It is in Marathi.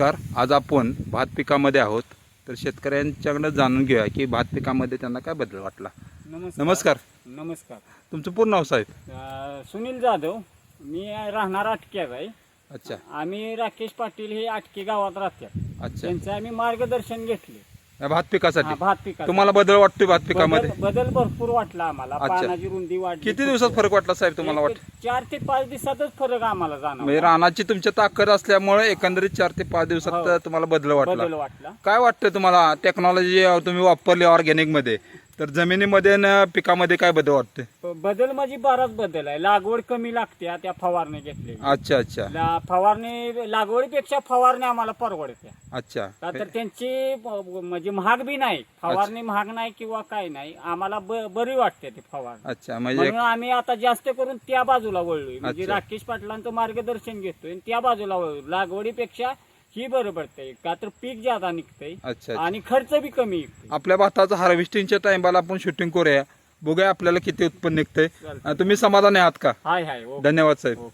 नमस्कार. आज आपण भात पिकामध्ये आहोत. तर शेतकऱ्यांच्याकडनं जाणून घेऊया की भात पिकामध्ये त्यांना काय बदल वाटला. नमस्कार. नमस्कार. नमस्कार. तुमचं पूर्ण नाव साहेब? अं, सुनील जाधव. मी राहणार आटक्यात आहे अच्छा. आम्ही राकेश पाटील हे आटके गावात राहतात. अच्छा. त्यांचं आम्ही मार्गदर्शन घेतले. भात पिकासाठी. भात पिकात तुम्हाला बदल वाटतोय भात पिकामध्ये? बदल बदल भरपूर वाटला आम्हाला. अच्छा. पानाची रुंदी वाढली. किती दिवसात फरक वाटला साहेब तुम्हाला वाटत? चार ते पाच दिवसातच फरक आम्हाला म्हणजे जाणवला रानाची तुमच्या ताकद असल्यामुळे एकंदरीत चार ते पाच दिवसात हो. तुम्हाला बदल वाटला. बदल वाटला. काय वाटतं तुम्हाला? टेक्नॉलॉजी तुम्ही वापरली ऑर्गॅनिकमध्ये. तर जमिनीमध्ये न पिकामध्ये काय बदल वाटते बदल म्हणजे बराच बदल आहे. लागवड कमी लागते त्या फवारणी घेतली अच्छा अच्छा. फवारणी लागवडीपेक्षा फवारणी आम्हाला परवडते. अच्छा. का तर त्यांची म्हणजे महाग बी नाही. फवारणी महाग नाही किंवा काय नाही. आम्हाला बरी वाटते ती फवारणी. अच्छा म्हणजे आम्ही आता जास्त करून त्या बाजूला वळलोय. म्हणजे. राकेश पाटलांचं मार्गदर्शन घेतोय त्या बाजूला वळलो लागवडीपेक्षा ही बरं पडतंय का तर पीक ज्यादा निघतंय अच्छा अच्छा. आणि खर्च बी कमी निघतोय आपल्या भाताचं हार्वेस्टिंगच्या टाइमला आपण शूटिंग करूया. बघूया आपल्याला किती उत्पन्न निघतंय. चालतंय. अं, तुम्ही समाधानी आहात का? हाय हाय. धन्यवाद साहेब.